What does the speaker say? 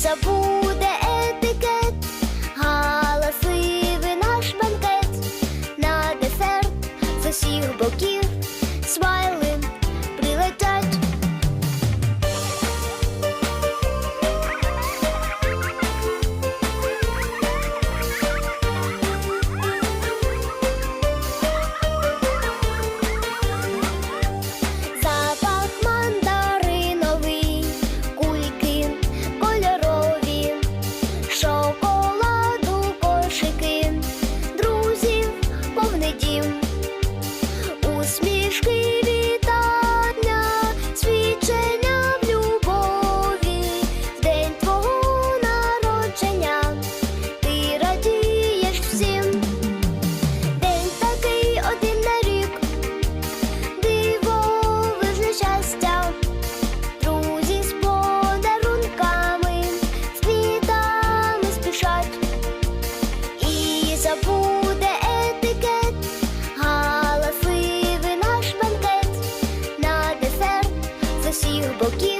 забуде етикет, галасливий наш банкет, на десерт з усіх боків смайли. усіх боків.